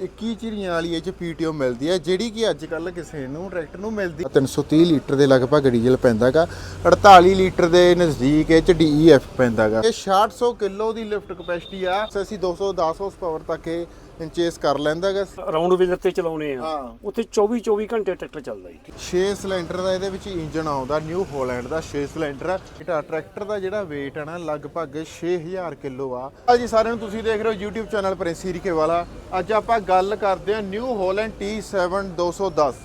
21 ਚਿਰੀਆਂ ਵਾਲੀ ਇਹ ਚ ਪੀਟੀਓ ਮਿਲਦੀ ਹੈ, ਜਿਹੜੀ ਕਿ ਅੱਜ ਕੱਲ ਕਿਸੇ ਨੂੰ ਟਰੈਕਟਰ ਨੂੰ ਮਿਲਦੀ। 330 ਲੀਟਰ ਦੇ ਲਗਭਗ ਡੀਜ਼ਲ ਪੈਂਦਾਗਾ 48 ਲੀਟਰ ਦੇ ਨਜ਼ਦੀਕ ਇਹ ਚ ਡੀਈਐਫ ਪੈਂਦਾਗਾ। ਇਹ 6600 ਕਿਲੋ ਦੀ ਲਿਫਟ ਕਪੈਸਿਟੀ ਆ, ਅਸੀਂ 210 ਹਾਰਸ ਪਾਵਰ ਤੱਕ ਇਹ ਇੰਚੇਸ ਕਰ ਲੈਂਦਾਗਾ ਰਾਉਂਡ ਵੀਲਰ ਤੇ ਚਲਾਉਣੇ ਆ। ਹਾਂ। ਉੱਥੇ 24 24 ਘੰਟੇ ਟਰੈਕਟਰ ਚੱਲਦਾ ਜੀ। 6 ਸਿਲੰਡਰ ਦਾ ਇਹਦੇ ਵਿੱਚ ਇੰਜਨ ਆਉਂਦਾ ਨਿਊ ਹੋਲੈਂਡ ਦਾ 6 ਸਿਲੰਡਰ ਇਹਦਾ ਟਰੈਕਟਰ ਦਾ ਜਿਹੜਾ weight ਹੈ ਨਾ ਲਗਭਗ 6000 ਕਿਲੋ ਆ। ਆ ਜੀ ਸਾਰਿਆਂ ਨੂੰ ਤੁਸੀਂ ਦੇਖ ਰਹੇ ਹੋ YouTube ਚੈਨਲ ਪ੍ਰਿੰਸੀ ਰਿਕੇ ਵਾਲਾ। ਅੱਜ ਆਪਾਂ ਗੱਲ ਕਰਦੇ ਹਾਂ New Holland T7 210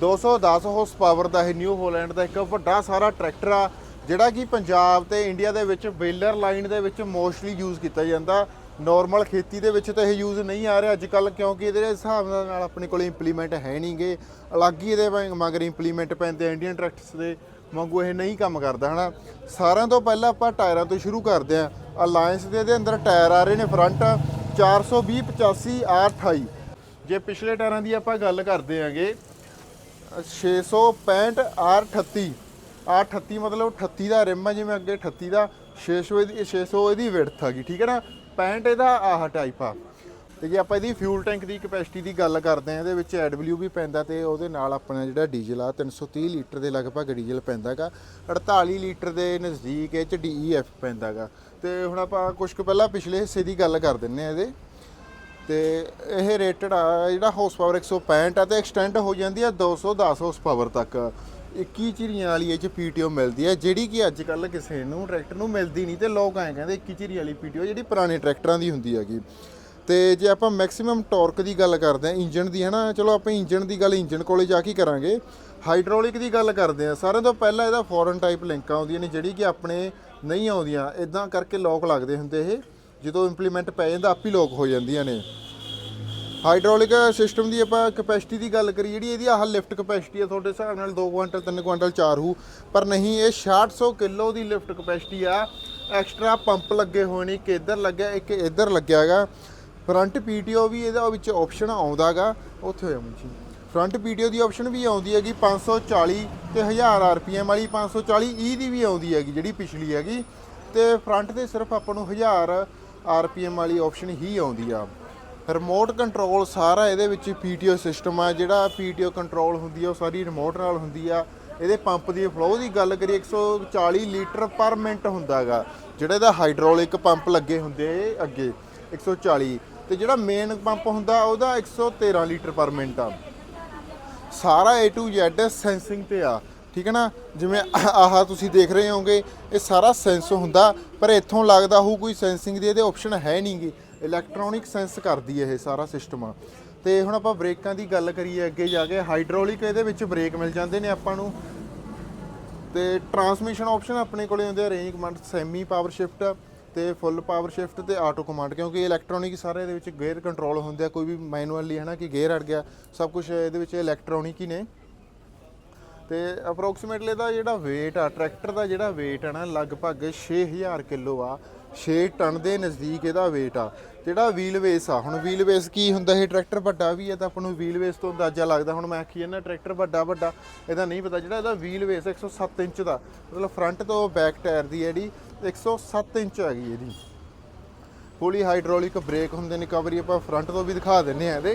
210 horse power ਦਾ ਇਹ ਨਿਊ ਹੋਲੈਂਡ ਦਾ ਇੱਕ ਵੱਡਾ ਸਾਰਾ ਟਰੈਕਟਰ ਆ ਜਿਹੜਾ ਕਿ ਪੰਜਾਬ ਤੇ ਇੰਡੀਆ ਦੇ ਵਿੱਚ ਬੇਲਰ ਲਾਈਨ ਦੇ ਵਿੱਚ ਮੋਸਟਲੀ ਯੂਜ਼ ਕੀਤਾ ਜਾਂਦਾ। ਨਾਰਮਲ ਖੇਤੀ ਦੇ ਵਿੱਚ ਤਾਂ ਇਹ ਯੂਜ਼ ਨਹੀਂ ਆ ਰਿਹਾ ਅੱਜ ਕੱਲ ਕਿਉਂਕਿ ਇਹਦੇ ਹਿਸਾਬ ਨਾਲ ਆਪਣੇ ਕੋਲ ਇੰਪਲੀਮੈਂਟ ਹੈ ਨਹੀਂਗੇ ਅਲੱਗ ਹੀ ਇਹਦੇ ਮ- ਮਗਰ ਇੰਪਲੀਮੈਂਟ ਪੈਂਦੇ ਇੰਡੀਅਨ ਟਰੈਕਟਰਸ ਦੇ ਵਾਂਗੂ ਇਹ ਨਹੀਂ ਕੰਮ ਕਰਦਾ, ਹਨਾ? ਸਾਰਿਆਂ ਤੋਂ ਪਹਿਲਾਂ ਆਪਾਂ ਟਾਇਰਾਂ ਤੋਂ ਸ਼ੁਰੂ ਕਰਦੇ ਆਂ। ਅਲਾਈਅੰਸ ਦੇ ਇਹਦੇ ਅੰਦਰ ਟਾਇਰ ਆ ਰਹੇ ਨੇ ਫਰੰਟ 420 85 R28 ਜੇ ਪਿਛਲੇ ਟਾਇਰਾਂ ਦੀ ਆਪਾਂ ਗੱਲ ਕਰਦੇ ਆਂਗੇ 665 R38 R38 ਮਤਲਬ 38 ਦਾ ਰਿਮ ਆ, ਜਿਵੇਂ ਅੱਗੇ 38 ਦਾ 600 ਇਹਦੀ 600 ਇਹਦੀ ਵਿੜਥ ਆ ਗਈ, ਠੀਕ ਹੈ ਨਾ? 65 ਇਹਦਾ ਆਹ ਟਾਈਪ ਆ। ਤੇ ਜੇ ਆਪਾਂ ਇਹਦੀ ਫਿਊਲ ਟੈਂਕ ਦੀ ਕਪੈਸਿਟੀ ਦੀ ਗੱਲ ਕਰਦੇ ਆ ਇਹਦੇ ਵਿੱਚ ਐਡਬਲਯੂ ਵੀ ਪੈਂਦਾ ਤੇ ਉਹਦੇ ਨਾਲ ਆਪਣਾ ਜਿਹੜਾ ਡੀਜ਼ਲ ਆ 330 ਲੀਟਰ ਦੇ ਲਗਭਗ ਡੀਜ਼ਲ ਪੈਂਦਾਗਾ। 48 ਲੀਟਰ ਦੇ ਨਜ਼ਦੀਕ ਇਹ ਚ ਡੀਈਐਫ ਪੈਂਦਾਗਾ। ਤੇ ਹੁਣ ਆਪਾਂ ਕੁਝ ਕੁ ਪਹਿਲਾਂ ਪਿਛਲੇ ਹਿੱਸੇ ਦੀ ਗੱਲ ਕਰ ਦਿੰਨੇ ਆ ਇਹਦੇ। ਤੇ ਇਹ ਰੇਟਡ ਆ, ਜਿਹੜਾ ਹਾਰਸ ਪਾਵਰ 165 ਆ ਤੇ ਐਕਸਟੈਂਡ ਹੋ ਜਾਂਦੀ ਆ 210 ਹਾਰਸ ਪਾਵਰ ਤੱਕ। 21 ਚਿਰੀਆਂ ਵਾਲੀ ਇਹ ਚ ਪੀਟੀਓ ਮਿਲਦੀ ਹੈ, ਜਿਹੜੀ ਕਿ ਅੱਜ ਕੱਲ ਕਿਸੇ ਨੂੰ, ਟਰੈਕਟਰ ਨੂੰ ਮਿਲਦੀ ਨਹੀਂ ਤੇ ਲੋਕ ਐਂ ਕਹਿੰਦੇ 21 ਚਿਰੀ ਵਾਲੀ ਪੀਟੀਓ ਜਿਹੜੀ ਪੁਰਾਣੇ ਟਰੈਕਟਰਾਂ ਦੀ ਹੁੰਦੀ ਹੈਗੀ। ਤੇ ਜੇ ਆਪਾਂ ਮੈਕਸਿਮਮ ਟਾਰਕ ਦੀ ਗੱਲ ਕਰਦੇ ਆ ਇੰਜਨ ਦੀ, ਹਨਾ, ਚਲੋ ਆਪਾਂ ਇੰਜਨ ਦੀ ਗੱਲ ਇੰਜਨ ਕੋਲੇ ਜਾ ਕੇ ਕਰਾਂਗੇ। ਹਾਈਡ੍ਰੋਲਿਕ ਦੀ ਗੱਲ ਕਰਦੇ ਆ ਸਾਰਿਆਂ ਤੋਂ ਪਹਿਲਾਂ ਇਹਦਾ ਫੋਰਨ ਟਾਈਪ ਲਿੰਕਾਂ ਆਉਂਦੀਆਂ ਨੇ, ਜਿਹੜੀ ਕਿ ਆਪਣੇ ਨਹੀਂ ਆਉਂਦੀਆਂ ਇਦਾਂ ਕਰਕੇ ਲੋਕ ਲੱਗਦੇ ਹੁੰਦੇ ਇਹ। ਜਦੋਂ ਇੰਪਲੀਮੈਂਟ ਪੈ ਜਾਂਦਾ, ਆਪ ਹੀ ਲੋਕ ਹੋ ਜਾਂਦੀਆਂ ਨੇ। ਹਾਈਡ੍ਰੋਲਿਕ ਸਿਸਟਮ ਦੀ ਆਪਾਂ ਕਪੈਸਿਟੀ ਦੀ ਗੱਲ ਕਰੀ ਜਿਹੜੀ ਇਹਦੀ ਆਹ ਲਿਫਟ ਕਪੈਸਿਟੀ ਆ, ਤੁਹਾਡੇ ਹਿਸਾਬ ਨਾਲ 2 ਕੁਇੰਟਲ 3 ਕੁਇੰਟਲ 4 ਹੂ। ਪਰ ਨਹੀਂ, ਇਹ 6600 ਕਿਲੋ ਦੀ ਲਿਫਟ ਕਪੈਸਿਟੀ ਆ। ਐਕਸਟਰਾ ਪੰਪ ਲੱਗੇ ਹੋਏ ਨੇ ਕਿ ਇੱਧਰ ਲੱਗਿਆ, ਇੱਕ ਇੱਧਰ ਲੱਗਿਆ ਲੱਗਿਆਗਾ ਫਰੰਟ ਪੀਟੀਓ ਵੀ ਇਹਦਾ ਵਿੱਚ ਆਪਸ਼ਨ ਆਉਂਦਾਗਾ ਉੱਥੇ ਹੋਇਆ ਮੁੰਚੀ ਫਰੰਟ ਪੀਟੀਓ ਦੀ ਆਪਸ਼ਨ ਵੀ ਆਉਂਦੀ ਹੈਗੀ 540 ਤੇ 1000 ਆਰਪੀਐਮ ਵਾਲੀ 540 ਈ ਦੀ ਵੀ ਆਉਂਦੀ ਹੈਗੀ, ਜਿਹੜੀ ਪਿਛਲੀ ਹੈਗੀ। ਤੇ ਫਰੰਟ ਤੇ ਸਿਰਫ ਆਪਾਂ ਨੂੰ 1000 ਆਰਪੀਐਮ ਵਾਲੀ ਆਪਸ਼ਨ ਹੀ ਆਉਂਦੀ ਆ। ਰਿਮੋਟ ਕੰਟਰੋਲ ਸਾਰਾ ਇਹਦੇ ਵਿੱਚ ਪੀਟੀਓ ਸਿਸਟਮ ਆ, ਜਿਹੜਾ ਪੀਟੀਓ ਕੰਟਰੋਲ ਹੁੰਦੀ ਆ, ਉਹ ਸਾਰੀ ਰਿਮੋਟ ਨਾਲ ਹੁੰਦੀ ਆ। ਇਹਦੇ ਪੰਪ ਦੀ ਫਲੋ ਦੀ ਗੱਲ ਕਰੀਏ 140 ਲੀਟਰ ਪਰ ਮਿੰਟ ਹੁੰਦਾਗਾ, ਜਿਹੜਾ ਇਹਦਾ ਹਾਈਡ੍ਰੋਲਿਕ ਪੰਪ ਲੱਗੇ ਹੁੰਦੇ ਆ ਅੱਗੇ 140 ਤੇ ਜਿਹੜਾ ਮੇਨ ਪੰਪ ਹੁੰਦਾ, ਉਹਦਾ 113 ਲੀਟਰ ਪਰ ਮਿੰਟ ਆ। ਸਾਰਾ A to Z ਸੈਂਸਿੰਗ ਤੇ ਆ, ਠੀਕ ਹੈ ਨਾ? ਜਿਵੇਂ ਆਹ- ਤੁਸੀਂ ਦੇਖ ਰਹੇ ਹੋਗੇ ਇਹ ਸਾਰਾ ਸੈਂਸ ਹੁੰਦਾ, ਪਰ ਇੱਥੋਂ ਲੱਗਦਾ ਹੋ ਕੋਈ ਸੈਂਸਿੰਗ ਦੀ ਇਹਦੇ ਆਪਸ਼ਨ ਹੈ ਨਹੀਂਗੀ ਇਲੈਕਟ੍ਰੋਨਿਕ ਸੈਂਸ ਕਰਦੀ ਹੈ ਇਹ ਸਾਰਾ ਸਿਸਟਮ ਤੇ ਹੁਣ ਆਪਾਂ ਬ੍ਰੇਕਾਂ ਦੀ ਗੱਲ ਕਰੀਏ ਅੱਗੇ ਜਾ ਕੇ ਹਾਈਡ੍ਰੋਲਿਕ ਇਹਦੇ ਵਿੱਚ ਬ੍ਰੇਕ ਮਿਲ ਜਾਂਦੇ ਨੇ ਆਪਾਂ ਨੂੰ। ਤੇ ਟਰਾਂਸਮਿਸ਼ਨ ਆਪਸ਼ਨ ਆਪਣੇ ਕੋਲੇ ਹੁੰਦੇ ਆ range command semi power shift ਤੇ ਫੁੱਲ ਪਾਵਰ ਸ਼ਿਫਟ ਤੇ ਆਟੋ ਕਮਾਂਡ ਕਿਉਂਕਿ ਇਲੈਕਟ੍ਰੋਨਿਕ ਸਾਰੇ ਇਹਦੇ ਵਿੱਚ ਗੇਅਰ ਕੰਟਰੋਲ ਹੁੰਦੇ ਆ, ਕੋਈ ਵੀ ਮੈਨੂਅਲੀ ਹੈ ਨਾ ਕਿ ਗੇਅਰ ਅੜ ਗਿਆ, ਸਭ ਕੁਝ ਇਹਦੇ ਵਿੱਚ ਇਲੈਕਟ੍ਰੋਨਿਕ ਹੀ ਨੇ। ਤੇ ਅਪਰੋਕਸੀਮੇਟਲੀ ਦਾ ਜਿਹੜਾ weight ਆ ਟਰੈਕਟਰ ਦਾ ਜਿਹੜਾ weight ਆ ਨਾ, ਲਗਭਗ 6000 ਕਿਲੋ ਆ। 6 ਟਨ ਦੇ ਨਜ਼ਦੀਕ ਇਹਦਾ weight ਆ। ਜਿਹੜਾ ਵੀਲ ਬੇਸ ਆ, ਹੁਣ ਵੀਲ ਬੇਸ ਕੀ ਹੁੰਦਾ? ਇਹ ਟਰੈਕਟਰ ਵੱਡਾ ਵੀ ਹੈ ਤਾਂ ਆਪਾਂ ਨੂੰ ਵੀਲ ਬੇਸ ਤੋਂ ਅੰਦਾਜ਼ਾ ਲੱਗਦਾ। ਹੁਣ ਮੈਂ ਆਖੀ ਜਾਂਦਾ ਟਰੈਕਟਰ ਵੱਡਾ ਵੱਡਾ, ਇਹਦਾ ਨਹੀਂ ਪਤਾ। ਜਿਹੜਾ ਇਹਦਾ ਵੀਲ ਬੇਸ 107 ਇੰਚ ਦਾ। ਮਤਲਬ ਫਰੰਟ ਤੋਂ ਬੈਕ ਟਾਇਰ ਦੀ ਜਿਹੜੀ 107 ਇੰਚ ਹੈਗੀ ਇਹਦੀ। ਫੁੱਲੀ ਹਾਈਡ੍ਰੋਲਿਕ ਬ੍ਰੇਕ ਹੁੰਦੇ ਨੇ ਕਵਰੀ ਆਪਾਂ ਫਰੰਟ ਤੋਂ ਵੀ ਦਿਖਾ ਦਿੰਨੇ ਆ ਇਹਦੇ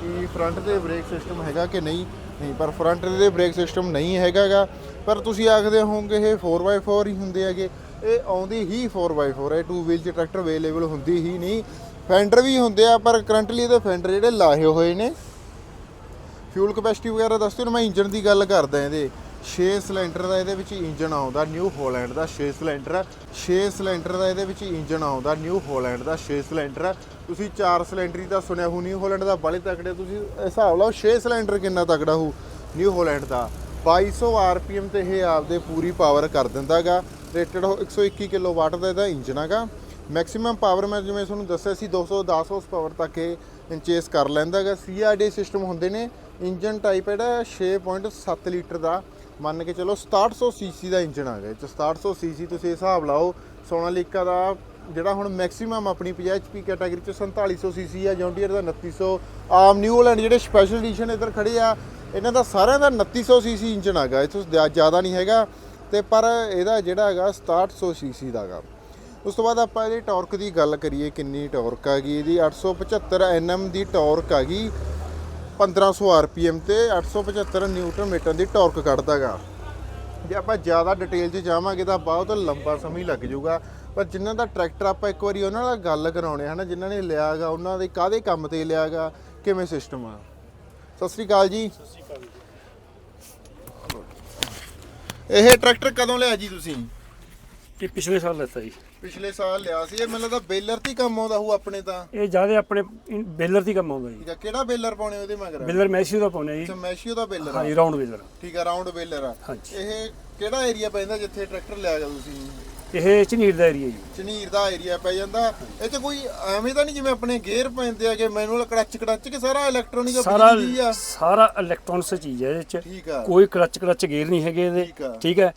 ਕਿ ਫਰੰਟ ਤੇ ਬ੍ਰੇਕ ਸਿਸਟਮ ਹੈਗਾ ਕਿ ਨਹੀਂ। ਨਹੀਂ, ਪਰ ਫਰੰਟ ਦੇ ਬ੍ਰੇਕ ਸਿਸਟਮ ਨਹੀਂ ਹੈਗਾਗਾ। ਪਰ ਤੁਸੀਂ ਆਖਦੇ ਹੋਵੋਗੇ ਇਹ 4x4 ਹੀ ਹੁੰਦੇ ਹੈਗੇ। ਇਹ ਆਉਂਦੀ ਹੀ 4x4 ਹੈ। 2 ਵੀਲ ਚ ਟਰੈਕਟਰ ਅਵੇਲੇਬਲ ਹੁੰਦੀ ਹੀ ਨਹੀਂ। ਫੈਂਡਰ ਵੀ ਹੁੰਦੇ ਆ, ਪਰ ਕਰੰਟਲੀ ਇਹਦੇ ਫੈਂਡਰ ਜਿਹੜੇ ਲਾਹੇ ਹੋਏ ਨੇ। ਫਿਊਲ ਕਪੈਸਿਟੀ ਵਗੈਰਾ ਦੱਸ ਦਿਓ ਮੈਂ ਇੰਜਨ ਦੀ ਗੱਲ ਕਰਦਾ ਇਹਦੇ। 6 ਸਿਲੰਡਰ ਦਾ ਇਹਦੇ ਵਿੱਚ ਇੰਜਨ ਆਉਂਦਾ ਨਿਊ ਹੋਲੈਂਡ ਦਾ 6 ਸਿਲੰਡਰ 6 ਸਿਲੰਡਰ ਦਾ ਇਹਦੇ ਵਿੱਚ ਇੰਜਨ ਆਉਂਦਾ ਨਿਊ ਹੋਲੈਂਡ ਦਾ 6 ਸਿਲੰਡਰ ਤੁਸੀਂ 4 ਸਿਲੰਡਰੀ ਦਾ ਸੁਣਿਆ ਹੋ ਨਿਊ ਹੋਲੈਂਡ ਦਾ ਬੜੇ ਤਕੜੇ ਤੁਸੀਂ ਹਿਸਾਬ ਲਾਓ 6 ਸਿਲੰਡਰ ਕਿੰਨਾ ਤਕੜਾ ਹੋ ਨਿਊ ਹੋਲੈਂਡ ਦਾ। 2200 ਆਰਪੀਐਮ ਤੇ ਇਹ ਆਪਦੇ ਪੂਰੀ ਪਾਵਰ ਕਰ ਦਿੰਦਾਗਾ। ਰੇਟਡ 121 ਕਿਲੋਵਾਟ ਦਾ ਇਹਦਾ ਇੰਜਨ ਹੈਗਾ। ਮੈਕਸਿਮਮ ਪਾਵਰ ਮੈਂ ਜਿਵੇਂ ਤੁਹਾਨੂੰ ਦੱਸਿਆ ਸੀ 210 ਹਾਰਸ ਪਾਵਰ ਤੱਕ ਇਹ ਇੰਚੇਸ ਕਰ ਲੈਂਦਾ ਲੈਂਦਾਗਾ ਸੀਆਰਡੀ ਸਿਸਟਮ ਹੁੰਦੇ ਨੇ, ਇੰਜਨ ਟਾਈਪ ਇਹਦਾ 6.7 ਲੀਟਰ ਦਾ। ਮੰਨ ਕੇ ਚਲੋ 6700 ਸੀਸੀ ਦਾ ਇੰਜਨ ਆ ਗਿਆ ਇਹ 'ਚ 6700 ਸੀਸੀ ਤੁਸੀਂ ਹਿਸਾਬ ਲਾਓ ਸੋਨਾਲੀਕਾ ਦਾ ਜਿਹੜਾ ਹੁਣ ਮੈਕਸਿਮਮ ਆਪਣੀ 50 HP ਕੈਟਾਗਰੀ ਚ 4700 ਸੀਸੀ ਆ ਜੌਂਡੀਅਰ ਦਾ 2900 ਆਮ ਨਿਊਲੈਂਡ ਜਿਹੜੇ ਸਪੈਸ਼ਲ ਐਡੀਸ਼ਨ ਇੱਧਰ ਖੜੇ ਆ, ਇਹਨਾਂ ਦਾ ਸਾਰਿਆਂ ਦਾ 2900 ਸੀਸੀ ਇੰਜਨ ਹੈਗਾ। ਇਹ ਤੋਂ ਜ਼ਿਆਦਾ ਨਹੀਂ ਹੈਗਾ। ਤੇ ਪਰ ਇਹਦਾ ਜਿਹੜਾ ਹੈਗਾ 6700 ਸੀਸੀ ਦਾ ਹੈਗਾ ਉਸ ਤੋਂ ਬਾਅਦ ਆਪਾਂ ਇਹਦੀ ਟਾਰਕ ਦੀ ਗੱਲ ਕਰੀਏ, ਕਿੰਨੀ ਟਾਰਕ ਹੈਗੀ ਇਹਦੀ 875 ਐਨਐਮ ਦੀ ਟਾਰਕ ਹੈਗੀ 1500 ਆਰਪੀਐਮ ਤੇ 875 ਨਿਊਟਨ ਮੀਟਰ ਦੀ ਟਾਰਕ ਕੱਢਦਾਗਾ ਜੇ ਆਪਾਂ ਜ਼ਿਆਦਾ ਡਿਟੇਲ 'ਚ ਜਾਵਾਂਗੇ ਤਾਂ ਬਹੁਤ ਲੰਬਾ ਸਮਾਂ ਹੀ ਲੱਗ ਜਾਊਗਾ। ਪਰ ਜਿਨ੍ਹਾਂ ਦਾ ਟਰੈਕਟਰ ਆਪਾਂ ਇੱਕ ਵਾਰੀ ਉਹਨਾਂ ਨਾਲ ਗੱਲ ਕਰਾਉਣੇ ਹਨਾ, ਜਿਨ੍ਹਾਂ ਨੇ ਲਿਆਗਾ ਉਹਨਾਂ ਦੇ ਕਾਦੇ ਕੰਮ ਤੇ ਲਿਆਗਾ ਕਿਵੇਂ ਸਿਸਟਮ ਆ? ਸਤਿ ਸ੍ਰੀ ਅਕਾਲ ਜੀ। ਸਤਿ ਸ਼੍ਰੀ ਅਕਾਲ ਇਹ ਟਰੈਕਟਰ ਕਦੋਂ ਲਿਆ ਜੀ ਤੁਸੀਂ? ਇਹ ਪਿਛਲੇ ਸਾਲ ਲੈਤਾ ਜੀ। ਪਿਛਲੇ ਸਾਲ ਲਿਆ ਸੀ। ਇਹ ਮੈਨੂੰ ਲੱਗਦਾ ਬੇਲਰ ਤੇ ਹੀ ਕੰਮ ਆਉਂਦਾ ਹੋਊ ਆਪਣੇ ਤਾਂ। ਇਹ ਜ਼ਿਆਦਾ ਆਪਣੇ ਬੇਲਰ ਦੀ ਕੰਮ ਆਉਂਦਾ ਜੀ। ਠੀਕ ਆ ਕਿਹੜਾ ਬੇਲਰ ਪਾਉਣੇ ਉਹਦੇ ਮਗਰ? ਬੇਲਰ ਮੈਸੀ ਦਾ ਪਾਉਣਾ ਜੀ। ਮੈਸ਼ੀਓ ਦਾ ਬੇਲਰ ਆ। ਹਾਂਜੀ ਰਾਉਂਡ ਬੇਲਰ। ਠੀਕ ਆ ਰਾਉਂਡ ਬੇਲਰ ਆ। ਹਾਂਜੀ। ਇਹ ਕਿਹੜਾ ਏਰੀਆ ਪੈਂਦਾ ਜਿੱਥੇ ਟਰੈਕਟਰ ਲਿਆ ਗਿਆ ਤੁਸੀਂ? ਇਹ ਝਨੀਰ ਦਾ ਏਰੀਆ ਜੀ। ਚਨੀਰ ਦਾ ਏਰੀਆ ਪੈ ਜਾਂਦਾ। ਇਹ ਚ ਕੋਈ ਐਵੇਂ ਤਾਂ ਨਹੀਂ ਜਿਵੇਂ ਆਪਣੇ ਗੇਅਰ ਪੈਂਦੇ ਆਗੇ ਮੈਨੂਅਲ ਕੜਚ ਕੜਚ ਕੇ ਸਾਰਾ ਇਲੈਕਟ੍ਰੋਨਿਕ ਸਾਰਾ ਬਿਜਲੀ ਆ? ਸਾਰਾ ਇਲੈਕਟ੍ਰੋਨਿਕਸ ਚੀਜ਼ ਹੈ ਇਹਦੇ ਚ। ਠੀਕ ਆ। ਕੋਈ ਕਲਚ ਕਲਚ ਗੇਅਰ ਨਹੀਂ ਹੈਗੇ ਇਹਦੇ। ਠੀਕ ਆ। ਠੀਕ ਹੈ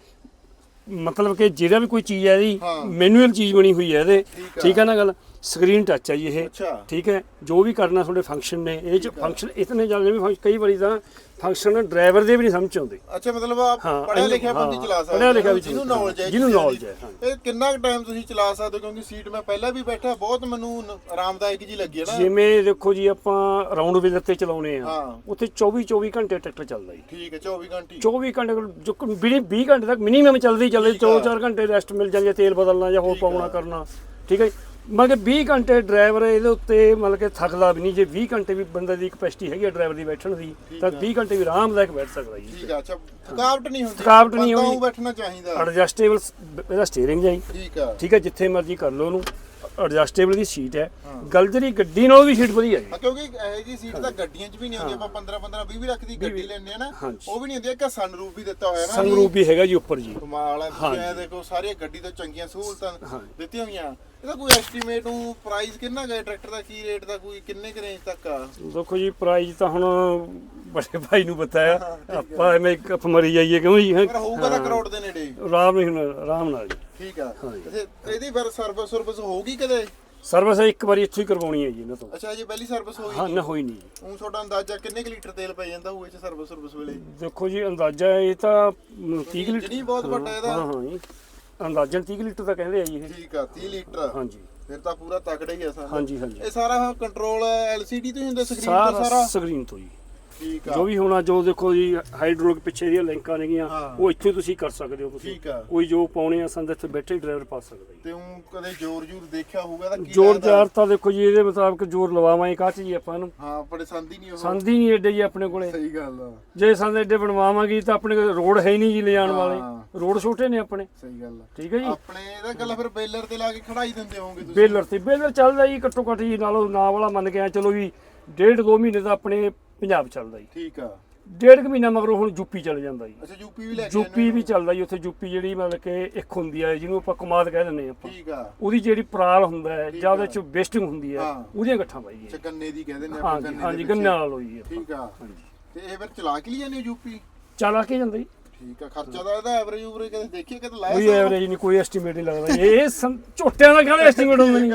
ਮਤਲਬ ਕਿ ਜਿਹੜਾ ਵੀ ਕੋਈ ਚੀਜ਼ ਹੈ ਇਹਦੀ ਹਾਂ। ਮੈਨੂਅਲ ਚੀਜ਼ ਬਣੀ ਹੋਈ ਹੈ ਇਹਦੇ। ਠੀਕ ਆ। ਠੀਕ ਹੈ ਨਾ ਗੱਲ? ਸਕਰੀਨ ਟੱਚ ਹੈ ਜੀ ਇਹ। ਅੱਛਾ। ਠੀਕ ਹੈ? ਜੋ ਵੀ ਕਰਨਾ ਤੁਹਾਡੇ ਫੰਕਸ਼ਨ ਨੇ ਇਹ ਚ ਫੰਕਸ਼ਨ ਇਤਨੇ ਜ਼ਿਆਦਾ ਵੀ function- ਕਈ ਵਾਰੀ ਤਾਂ ਫੰਕਸ਼ਨ ਡਰਾਈਵਰ ਦੇ ਵੀ ਨਹੀਂ ਸਮਝ ਆਉਂਦੇ ਅੱਛਾ ਮਤਲਬ ਆ ਹਾਂ, ਪੜਿਆ ਲਿਖਿਆ ਹਾਂ, ਬੰਦੀ ਚਲਾ ਸਕਦਾ ਪੜ੍ਹਿਆ ਲਿਖਿਆ ਵੀ ਜਿਹਨੂੰ ਚਲਾ ਨੌਲੇਜ ਹੈ ਜਿਹਨੂੰ knowledge। ਹੈ, ਹਾਂ। ਇਹ ਕਿੰਨਾ ਟਾਈਮ ਤੁਸੀਂ ਚਲਾ ਸਕਦੇ ਹੋ ਕਿਉਂਕਿ ਸੀਟ ਮੈਂ ਪਹਿਲਾਂ ਵੀ ਬੈਠਾ ਬਹੁਤ ਮੈਨੂੰ ਨ- ਆਰਾਮਦਾਇਕ ਜੀ ਲੱਗੀ ਹੈ ਨਾ ਜਿਵੇਂ ਦੇਖੋ ਜੀ ਆਪਾਂ ਰਾਉਂਡ ਵੇਲਰ ਤੇ ਚਲਾਉਨੇ ਆ ਹਾਂ। ਉੱਥੇ 24 24 ਘੰਟੇ ਟਰੈਕਟਰ ਚੱਲਦਾ ਜੀ ਠੀਕ ਹੈ 24 ਘੰਟੇ 24 ਘੰਟੇ ਕੋਲ ਜੋ ਕਿ ਵੀਹ 20 ਘੰਟੇ ਤੱਕ ਮਿਨੀਮਮ ਚੱਲਦੀ ਚੱਲਦੀ ਠੀਕ ਆ। 4-4 ਘੰਟੇ ਰੈਸਟ ਮਿਲ ਜਾਂਦੀ ਹੈ ਤੇਲ ਬਦਲਣਾ ਜਾਂ ਹੋਰ ਠੀਕ ਆ। ਪਾਉਣਾ ਕਰਨਾ ਠੀਕ ਹੈ ਜੀ। ਮਤਲਬ ਕਿ 20 ਘੰਟੇ ਡਰਾਈਵਰ ਇਹਦੇ ਉੱਤੇ ਮਤਲਬ ਕਿ ਥੱਕਦਾ ਵੀ ਨਹੀਂ। ਜੇ 20 ਘੰਟੇ ਵੀ ਬੰਦੇ ਦੀ ਕਪੈਸਿਟੀ ਹੈਗੀ ਹੈ ਡਰਾਈਵਰ ਦੀ ਬੈਠਣ ਦੀ ਤਾਂ ਆ। 20 ਘੰਟੇ ਵੀ ਆਰਾਮਦਾਇਕ ਬੈਠ ਸਕਦਾ ਜੀ। ਠੀਕ ਆ ਅੱਛਾ ਥਕਾਵਟ ਨਹੀਂ ਹੁੰਦੀ? ਥਕਾਵਟ ਨਹੀਂ। ਊਂ ਬੈਠਣਾ ਚਾਹੀਦਾ। ਐਡਜਸਟੇਬਲ ਇਹਦਾ ਸਟੀਅਰਿੰਗ ਹੈ ਜੀ ਠੀਕ ਆ। ਠੀਕ ਹੈ ਜਿੱਥੇ ਮਰਜ਼ੀ ਕਰ ਲਓ ਉਹਨੂੰ। ਐਡਜਸਟੇਬਲ ਦੀ ਸੀਟ ਹੈ। ਗਲਜਰੀ ਗੱਡੀ ਨਾਲੋਂ ਵੀ ਸੀਟ ਵਧੀਆ ਹੈ ਕਿਉਂਕਿ ਇਹ ਜੀ ਸੀਟ ਤਾਂ ਗੱਡੀਆਂ 'ਚ ਵੀ ਨਹੀਂ ਹੁੰਦੀ ਆਪਾਂ 15 15 20 ਲੱਖ ਦੀ ਗੱਡੀ ਲੈਣੇ ਆ ਨਾ। ਉਹ ਵੀ ਨਹੀਂ ਹੁੰਦੀ ਇੱਕ ਸਨਰੂਫ ਵੀ ਦਿੱਤਾ ਹੋਇਆ ਨਾ ਸੰਗਰੂਪ ਵੀ ਹੈਗਾ ਜੀ ਉੱਪਰ ਜੀ। ਕਮਾਲ ਹੈ ਤੁਸੀਂ ਦੇਖੋ ਸਾਰੀਆਂ ਗੱਡੀ ਤੋਂ ਚੰਗੀਆਂ ਸਹੂਲਤਾਂ। ਦਿੱਤੀਆਂ ਹੋਈਆਂ। ਇਹਦਾ ਕੋਈ ਐਸਟੀਮੇਟ ਨੂੰ ਪ੍ਰਾਈਸ ਕਿੰਨਾ ਹੈ? ਟਰੈਕਟਰ ਦਾ ਕੀ ਰੇਟ ਦਾ ਕੋਈ ਕਿੰਨੇ ਕੁ ਰੇਂਜ ਤੱਕ ਆ? ਦੇਖੋ ਜੀ ਪ੍ਰਾਈਸ ਤਾਂ ਹੁਣ ਬੜੇ ਭਾਈ ਨੂੰ ਬਤਾਇਆ ਆਪਾਂ ਐਵੇਂ ਕੱਪ ਮਰੀ ਜਾਈਏ ਕਿਉਂ ਜੀ ਹੋਊਗਾ ਤਾਂ ਕਰੋੜ ਦੇ ਨੇੜੇ। ਆਰਾਮ ਨਹੀਂ ਹੁਣ ਆਰਾਮ ਨਾਲ ਜੀ। ਠੀਕ ਆ। ਹਾਂਜੀ। ਤੇ ਇਹਦੀ ਫਿਰ ਸਰਵਿਸ ਸਰਵਿਸ ਹੋਊਗੀ ਕਦੇ? ਸਰਵਿਸ ਇੱਕ ਵਾਰੀ ਇੱਥੋਂ ਹੀ ਕਰਵਾਉਣੀ ਹੈ ਜੀ ਇਹਨਾਂ ਤੋਂ। ਅੱਛਾ ਜੀ ਪਹਿਲੀ ਸਰਵਿਸ ਹੋਈ ਹਾਂ ਨਾ ਹੋਈ ਨਹੀਂ। ਉਹ ਤੁਹਾਡਾ ਅੰਦਾਜ਼ਾ ਕਿੰਨੇ ਕੁ ਲੀਟਰ ਤੇਲ ਪੈ ਜਾਂਦਾ ਹੋਊ ਇਹ ਚ ਸਰਵਿਸ ਸਰਵਿਸ ਵੇਲੇ? ਦੇਖੋ ਜੀ ਅੰਦਾਜ਼ਾ ਇਹ ਤਾਂ 30 ਕੁ ਇੰਜਣ ਹੀ ਬਹੁਤ ਵੱਡਾ ਇਹਦਾ। ਹਾਂ ਹਾਂ ਜੀ। ਅੰਦਾਜ਼ਨ 30 ਕੁ ਲੀਟਰ ਤਾਂ ਕਹਿੰਦੇ ਆ ਜੀ ਇਹ। ਠੀਕ ਆ 30 ਲੀਟਰ। ਹਾਂਜੀ ਫਿਰ ਤਾਂ ਪੂਰਾ ਤਕੜਾ ਹੀ ਆ ਸਾਰਾ। ਹਾਂਜੀ ਹਾਂਜੀ ਇਹ ਸਾਰਾ ਕੰਟਰੋਲ ਐਲਸੀਡੀ ਤੋਂ ਹੀ ਹੁੰਦਾ ਸਕਰੀਨ ਤੋਂ ਸਾਰਾ ਸਾਰਾ? ਸਕਰੀਨ ਤੋਂ ਜੀ। ਠੀਕ ਆ। ਜੋ ਵੀ ਹੋਣਾ ਜੋ ਦੇਖੋ ਜੀ ਹਾਈਡ੍ਰੋਲਿਕ ਪਿੱਛੇ ਦੀਆਂ ਲਿੰਕਾਂ ਨੇਗੀਆਂ ਹਾਂ। ਉਹ ਇੱਥੇ ਤੁਸੀਂ ਕਰ ਸਕਦੇ ਹੋ ਤੁਸੀਂ। ਠੀਕ ਆ। ਕੋਈ ਜੋ ਪਾਉਣੇ ਆ ਸੰਦ ਇੱਥੇ ਬੈਠੇ ਡਰਾਈਵਰ ਪਾ ਸਕਦਾ ਜੀ। ਤੇ ਉਹ ਕਦੇ ਜ਼ੋਰ ਜੂਰ ਦੇਖਿਆ ਹੋਊਗਾ ਤਾਂ ਕੀ ਜ਼ੋਰ ਲੱਗਦਾ? ਜ਼ਾਰ ਤਾਂ ਦੇਖੋ ਜੀ ਇਹਦੇ ਮੁਤਾਬਕ ਜ਼ੋਰ ਲਵਾਵਾਂਗੇ ਕਾਹ 'ਚ ਜੀ ਆਪਾਂ ਨੂੰ। ਹਾਂ ਬੜੇ ਸੰਦੀ ਨਹੀਂ ਉਹ। ਸੰਦ ਹੀ ਨਹੀਂ ਏਡੇ ਜੀ ਆਪਣੇ ਕੋਲੇ। ਸਹੀ ਗੱਲ ਆ। ਜੇ ਸੰਦ ਏਡੇ ਬਣਵਾਵਾਂਗੇ ਤਾਂ ਆਪਣੇ ਕੋਲ ਰੋਡ ਹੈ ਹੀ ਨਹੀਂ ਜੀ ਲਿਜਾਣ ਹਾਂ। ਵਾਲੇ ਰੋਡ ਛੋਟੇ ਨੇ ਆਪਣੇ। ਸਹੀ ਗੱਲ ਆ। ਠੀਕ ਹੈ ਜੀ। ਆਪਣੇ ਇਹਦਾ ਗੱਲ ਫਿਰ ਬੇਲਰ ਤੇ ਲਾ ਕੇ ਖੜਾਈ ਦਿੰਦੇ ਹੋਵੋਗੇ ਤੁਸੀਂ। ਬੇਲਰ ਤੇ। ਬੇਲਰ ਚੱਲਦਾ ਜੀ ਘੱਟੋ ਘੱਟ ਜੀ ਨਾਲੋਂ ਨਾ ਵਾਲਾ ਮੰਨ ਕੇ ਆ ਚਲੋ ਵੀ ਡੇਢ ਦੋ ਮਹੀਨੇ ਦਾ ਆਪਣੇ ਪੰਜਾਬ ਚੱਲਦਾ ਜੀ। ਠੀਕ ਆ। ਡੇਢ ਕੁ ਮਹੀਨਾ ਮਗਰੋਂ ਹੁਣ ਯੂਪੀ ਚੱਲ ਜਾਂਦਾ ਜੀ। ਅੱਛਾ ਯੂਪੀ ਵੀ ਲੈ ਕੇ ਯੂਪੀ ਵੀ ਚੱਲਦਾ ਜੀ ਉੱਥੇ ਯੂਪੀ ਜਿਹੜੀ ਮਤਲਬ ਕਿ ਇੱਕ ਹੁੰਦੀ ਹੈ ਜਿਹਨੂੰ ਆਪਾਂ ਕਮਾਦ ਕਹਿ ਦਿੰਦੇ ਆਪਾਂ। ਠੀਕ ਆ। ਉਹਦੀ ਜਿਹੜੀ ਪਰਾਲ ਹੁੰਦਾ ਹੈ ਜਾਂ ਉਹਦੇ ਆ। ਚ ਵੇਸਟਿੰਗ ਹੁੰਦੀ ਹੈ ਹਾਂ। ਉਹਦੀਆਂ ਗੱਠਾਂ ਪਾਈਏ ਅੱਛਾ ਗੰਨੇ ਦੀ ਕਹਿੰਦੇ ਨੇ ਹਾਂਜੀ ਗੰਨੇ ਹਾਂਜੀ ਦੇ ਗੰਨਾ ਪਿੱਛੇ। ਨਾਲ ਹੋਈ ਹੈ ਠੀਕ ਆ। ਹਾਂਜੀ। ਤੇ ਇਹ ਫਿਰ ਚਲਾ ਕੇ ਲਈ ਜਾਂਦੇ ਹੋ ਯੂਪੀ ਚੱਲ ਕੇ ਜਾਂਦਾ ਜੀ। ਠੀਕ ਆ ਖਰਚਾ ਦਾ ਇਹਦਾ ਐਵਰੇਜ ਉਵਰੇਜ ਕਦੇ ਦੇਖੀਏ ਕਦੇ ਲਾਇਆ ਕੋਈ? ਐਵਰੇਜ ਨਹੀਂ ਕੋਈ ਐਸਟੀਮੇਟ ਨਹੀਂ ਲੱਗਦਾ ਜੀ। ਇਹ ਸੰ- ਝੋਟਿਆਂ ਦਾ ਕਾਹਦਾ ਐਸਟੀਮੇਟ ਹੁੰਦਾ ਨਹੀਂ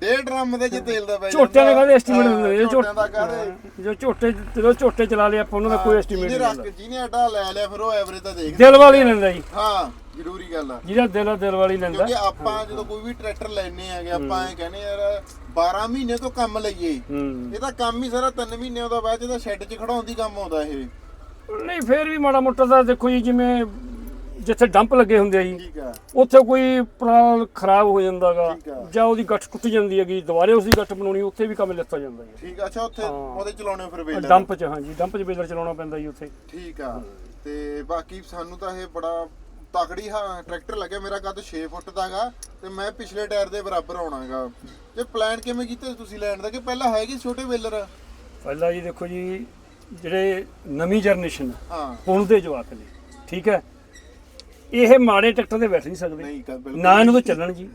ਡੇਢ ਡਰਮ ਦੇ ਚ ਤੇਲ ਦਾ ਪੈ ਝੋਟਿਆਂ ਦਾ। ਕਾਹਦਾ ਐਸਟੀਮੇਟ ਹੁੰਦਾ ਇਹ ਝੋਟਿਆਂ ਦਾ ਕਾਹਦੇ? ਜੋ ਝੋਟੇ ਜਦੋਂ ਝੋਟੇ ਚਲਾ ਲਿਆ ਆਪਾਂ ਉਹਨਾਂ ਦਾ ਕੋਈ ਐਸਟੀਮੇਟ ਜਿਹਨੇ ਨਹੀਂ ਰੱਖ ਲੱਗਦਾ। ਜਿਹਨੇ ਆਟਾ ਲੈ ਲਿਆ ਫਿਰ ਉਹ ਐਵਰੇਜ ਤਾਂ ਦੇਖਦਾ ਦਿਲ ਵਾਲੀ ਲੈਂਦਾ ਜੀ। ਹਾਂ ਜ਼ਰੂਰੀ ਗੱਲ ਆ। ਜਿਹਦਾ ਦਿਲ ਆ ਦਿਲ ਵਾਲੀ ਲੈਂਦਾ। ਕਿਉਂਕਿ ਆਪਾਂ ਜਦੋਂ ਕੋਈ ਵੀ ਟਰੈਕਟਰ ਲੈਣੇ ਆਗੇ ਆਪਾਂ ਐ ਕਹਿੰਦੇ ਯਾਰ 12 ਮਹੀਨੇ ਤੋਂ ਕੰਮ ਲਈਏ। ਹੂੰ। ਇਹ ਤਾਂ ਕੰਮ ਹੀ ਸਾਰਾ 3 ਮਹੀਨਿਆਂ ਦਾ ਬਾਅਦ ਇਹਦਾ ਸ਼ੈੱਡ 'ਚ ਖੜਾਉਣ ਦੀ ਕੰਮ ਆਉਂਦਾ ਇਹ। ਨਹੀਂ ਫੇਰ ਵੀ ਮਾੜਾ ਮੋਟਾ ਤਾਂ ਦੇਖੋ ਜੀ ਜਿਵੇਂ ਜਿੱਥੇ ਡੰਪ ਲੱਗੇ ਹੁੰਦੇ ਆ ਜੀ ਠੀਕ ਆ। ਉੱਥੇ ਕੋਈ ਪਰਾਲ ਖਰਾਬ ਹੋ ਜਾਂਦਾਗਾ ਠੀਕ ਆ। ਜਾਂ ਉਹਦੀ ਗੱਠ ਟੁੱਟ ਜਾਂਦੀ ਹੈਗੀ ਦੁਬਾਰੇ ਉਸ ਦੀ ਗੱਠ ਬਣਾਉਣੀ ਉੱਥੇ ਵੀ ਕੰਮ ਲਿੱਤਾ ਜਾਂਦਾ ਜੀ। ਠੀਕ ਆ ਅੱਛਾ ਉੱਥੇ। ਉਹਦੇ ਚਲਾਉਣੇ ਫਿਰ ਵੇਲੇ ਡੰਪ 'ਚ ਹਾਂਜੀ ਡੰਪ 'ਚ ਬੇਲਰ ਚਲਾਉਣਾ ਪੈਂਦਾ ਜੀ ਉੱਥੇ। ਠੀਕ ਆ ਤੇ ਬਾਕੀ ਸਾਨੂੰ ਤਾਂ ਇਹ ਬੜਾ ਤਕੜੀ ਹਾਂ ਟਰੈਕਟਰ ਲੱਗਿਆ ਮੇਰਾ ਕੱਦ 6 ਫੁੱਟ ਦਾਗਾ ਤੇ ਮੈਂ ਪਿਛਲੇ ਟਾਇਰ ਦੇ ਬਰਾਬਰ ਆਉਣਾਗਾ ਤੇ ਪਲਾਨ ਕਿਵੇਂ ਕੀਤਾ ਤੁਸੀਂ ਲੈਣ ਦਾ ਕਿ ਪਹਿਲਾਂ ਹੈਗੇ ਛੋਟੇ ਵੇਲਰ? ਪਹਿਲਾਂ ਜੀ ਦੇਖੋ ਜੀ ਜਿਹੜੇ ਨਵੀਂ ਜਨਰੇਸ਼ਨ ਹਾਂ। ਹੁਣ ਦੇ ਜਵਾਕ ਨੇ ਠੀਕ ਹੈ? ਇਹ ਮਾੜੇ ਟਰੈਕਟਰ ਤੇ ਬੈਠ ਨਹੀਂ ਸਕਦੇ। ਨਾ ਇਹਨੂੰ ਤਾਂ ਚੱਲਣ ਜੀ।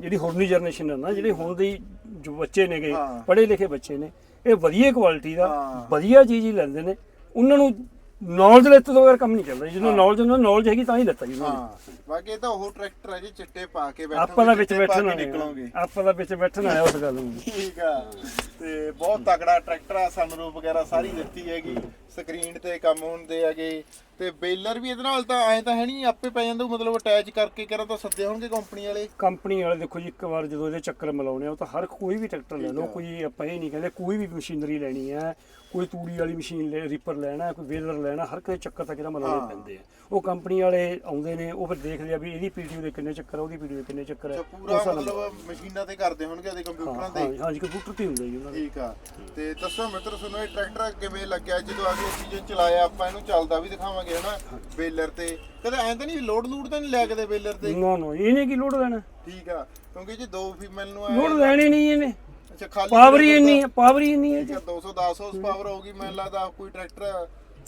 ਜਿਹੜੀ ਹੁਣਨੀ ਜਨਰੇਸ਼ਨ ਹੈ ਨਾ ਜਿਹੜੇ ਹੁਣ ਦੀ ਜੋ ਬੱਚੇ ਨੇਗੇ। ਪੜ੍ਹੇ ਲਿਖੇ ਬੱਚੇ ਨੇ ਇਹ ਵਧੀਆ ਕੁਆਲਿਟੀ ਦਾ। ਵਧੀਆ ਚੀਜ਼ ਹੀ ਲੈਂਦੇ ਨੇ। ਉਹਨਾਂ ਨੂੰ ਨੌਲੇਜ ਲੈਤੇ ਤੋਂ ਬਗੈਰ ਕੰਮ ਨਹੀਂ ਚੱਲਦਾ। ਜਿਹਨੂੰ ਨੌਲੇਜ ਉਹਨਾਂ ਨੌਲੇਜ ਹੈਗੀ ਤਾਂ ਹੀ ਲੈਤਾ ਜੀ ਉਹਨਾਂ। ਨੇ ਹਾਂ ਬਾਕੀ ਇਹ ਤਾਂ ਉਹ ਟਰੈਕਟਰ ਹੈ ਜੀ ਚਿੱਟੇ ਪਾ ਕੇ ਬੈਠੋ ਆਪਾਂ ਦਾ ਵਿੱਚ ਚਿੱਟੇ ਪਾ ਕੇ ਨਿਕਲੋਗੇ। ਆਪਾਂ ਦਾ ਵਿੱਚ ਬੈਠਣ ਆਇਆ ਉਸ ਗੱਲ ਨੂੰ। ਠੀਕ ਆ। ਤੇ ਬਹੁਤ ਤਕੜਾ ਟਰੈਕਟਰ ਆ ਸਨਰੂਫ ਵਗੈਰਾ ਸਾਰੀ ਦਿੱਤੀ ਹੈਗੀ। ਸਕਰੀਨ ਤੇ ਕੰਮ ਹੁੰਦੇ ਹੈਗੇ। ਤੇ ਬੇਲਰ ਵੀ ਇਹਦੇ ਨਾਲ ਤਾਂ ਐਂ ਤਾਂ ਹੈ ਨਹੀਂ ਆਪੇ ਪੈ ਜਾਂਦਾ ਮਤਲਬ ਅਟੈਚ ਕਰਕੇ ਕਰਾਂ ਤਾਂ ਸੱਦੇ ਹੋਣਗੇ ਕੰਪਨੀ ਵਾਲੇ। ਕੰਪਨੀ ਵਾਲੇ ਦੇਖੋ ਜੀ ਇੱਕ ਵਾਰ ਜਦੋਂ ਇਹਦੇ ਚੱਕਰ ਮਿਲਾਉਣੇ ਆ ਉਹ ਤਾਂ ਹਰ ਕੋਈ ਵੀ ਟਰੈਕਟਰ ਲੈ ਲਓ ਕੋਈ ਆਪਾਂ ਇਹ ਨਹੀਂ ਕਹਿੰਦੇ ਕੋਈ ਵੀ ਮਸ਼ੀਨਰੀ ਲੈਣੀ ਹੈ ਕੋਈ ਤੂੜੀ ਵਾਲੀ ਮਸ਼ੀਨ ਲੈ ਰੀਪਰ ਲੈਣਾ ਕੋਈ ਵੇਲਰ ਲੈਣਾ ਹਰ ਕਿਸੇ ਚੱਕਰ ਤਾਂ ਕਿਹੜਾ ਮਿਲਾਉਣੇ ਪੈਂਦੇ ਆ। ਉਹ ਕੰਪਨੀ ਵਾਲੇ ਆਉਂਦੇ ਨੇ ਉਹ ਫਿਰ ਦੇਖਦੇ ਆ ਵੀ ਇਹਦੀ ਪੀਟੀਓ ਦੇ ਕਿੰਨੇ ਚੱਕਰ ਆ ਉਹਦੀ ਪੀਟੀਓ ਦੇ ਕਿੰਨੇ ਚੱਕਰ ਹੈ ਪੂਰਾ ਮਤਲਬ ਮਸ਼ੀਨਾਂ ਤੇ ਕਰਦੇ ਹੋਣਗੇ ਇਹਦੇ ਕੰਪਿਊਟਰਾਂ ਤੇ? ਹਾਂ ਹਾਂਜੀ ਕੰਪਿਊਟਰ ਤੇ ਹੁੰਦਾ ਜੀ ਉਹਨਾਂ ਦਾ। ਠੀਕ ਆ। ਤੇ ਦੱਸੋ ਮਿੱਤਰ ਸੁਣੋ ਇਹ ਟਰੈਕਟਰ ਕਿਵੇਂ ਲੱਗਿਆ? ਜਦੋਂ ਅਗਲੇ ਸੀਜ਼ਨ ਚਲਾਇਆ ਆਪਾਂ ਇਹਨੂੰ ਚੱਲਦਾ ਵੀ ਦਿਖਾਵਾਂਗੇ। ਹਨਾ ਬੇਲਰ ਤੇ। ਕਦੇ ਐਂ ਤਾਂ ਨਹੀਂ ਲੋਡ ਲੂਡ ਤਾਂ ਨਹੀਂ ਲਿਆ ਕਦੇ ਬੇਲਰ ਤੇ? ਨਾ ਨਾ ਇਹਨੇ ਕੀ ਲੋਡ ਲੈਣਾ? ਠੀਕ ਆ ਕਿਉਂਕਿ ਜੇ ਦੋ ਫੀਮੇਲ ਨੂੰ ਆਏ ਲੋਡ ਲੈਣੀ ਨਹੀਂ ਇਹਨੇ। ਅੱਛਾ ਖਾਲੀ ਪਾਵਰ ਹੀ ਇੰਨੀ ਹੈ ਪਾਵਰ ਹੀ ਇੰਨੀ ਹੈ ਆ 210 ਹਾਰਸ ਪਾਵਰ ਹੋਊਗੀ ਮੈਨੂੰ ਲੱਗਦਾ ਕੋਈ ਟਰੈਕਟਰ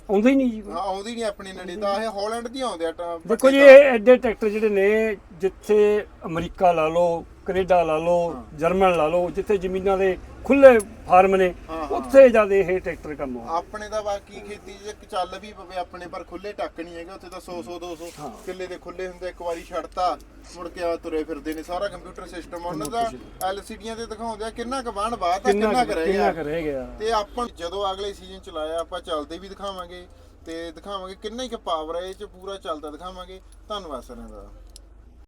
ਆਉਂਦਾ ਹੀ ਨਹੀਂ ਜੀ ਹਾਂ ਆਉਂਦੀ ਨਹੀਂ ਆਪਣੀ ਨੇੜੇ ਤਾਂ ਇਹ ਹਾਲੈਂਡ ਦੀ ਆਉਂਦੇ ਆ ਦੇਖੋ ਜੀ ਇਹ ਐਡੇ ਟਰੈਕਟਰ ਜਿਹੜੇ ਨੇ ਜਿੱਥੇ ਅਮਰੀਕਾ ਲਾ ਲਓ ਕੈਨੇਡਾ ਲਾ ਲਓ ਜਰਮਨ ਲਾ ਲਓ ਜਿੱਥੇ ਜ਼ਮੀਨਾਂ ਦੇ ਖੁੱਲੇ ਫਾਰਮ ਨੇ। ਉੱਥੇ ਜ਼ਿਆਦਾ ਇਹ ਟਰੈਕਟਰ ਕੰਮ ਆਪਣੇ ਦਾ ਬਾਕੀ ਖੇਤੀ ਜੇ ਚੱਲ ਵੀ ਪਵੇ ਆਪਣੇ ਪਰ ਖੁੱਲੇ ਟੱਕ ਨਹੀਂ ਹੈਗੇ ਉੱਥੇ ਤਾਂ 100 100 200 ਕਿੱਲੇ ਦੇ ਖੁੱਲੇ ਹੁੰਦੇ ਇੱਕ ਵਾਰੀ ਛੱਡਤਾ ਮੁੜ ਕੇ ਆ ਤੁਰੇ ਫਿਰਦੇ ਨੇ ਸਾਰਾ ਕੰਪਿਊਟਰ ਸਿਸਟਮ ਉਹਨਾਂ ਦਾ ਐਲਸੀਡੀਆਂ ਤੇ ਦਿਖਾਉਂਦੇ ਆ ਕਿੰਨਾ ਕੁ ਬਾਣ ਬਾਤ ਆ ਕਿੰਨਾ ਕਿੰਨਾ ਕੁ- ਕੁ ਰਹਿ ਗਿਆ। ਕੁ ਤੇ ਆਪਾਂ ਜਦੋਂ ਅਗਲੇ ਸੀਜ਼ਨ ਚਲਾਇਆ ਆਪਾਂ ਚੱਲਦੇ ਵੀ ਦਿਖਾਵਾਂਗੇ ਤੇ ਦਿਖਾਵਾਂਗੇ ਕਿੰਨਾ ਹੀ ਪਾਵਰ ਹੈ ਇਹ ਚ ਪੂਰਾ ਚੱਲਦਾ ਦਿਖਾਵਾਂਗੇ। ਧੰਨਵਾਦ ਸਾਰਿਆਂ ਦਾ।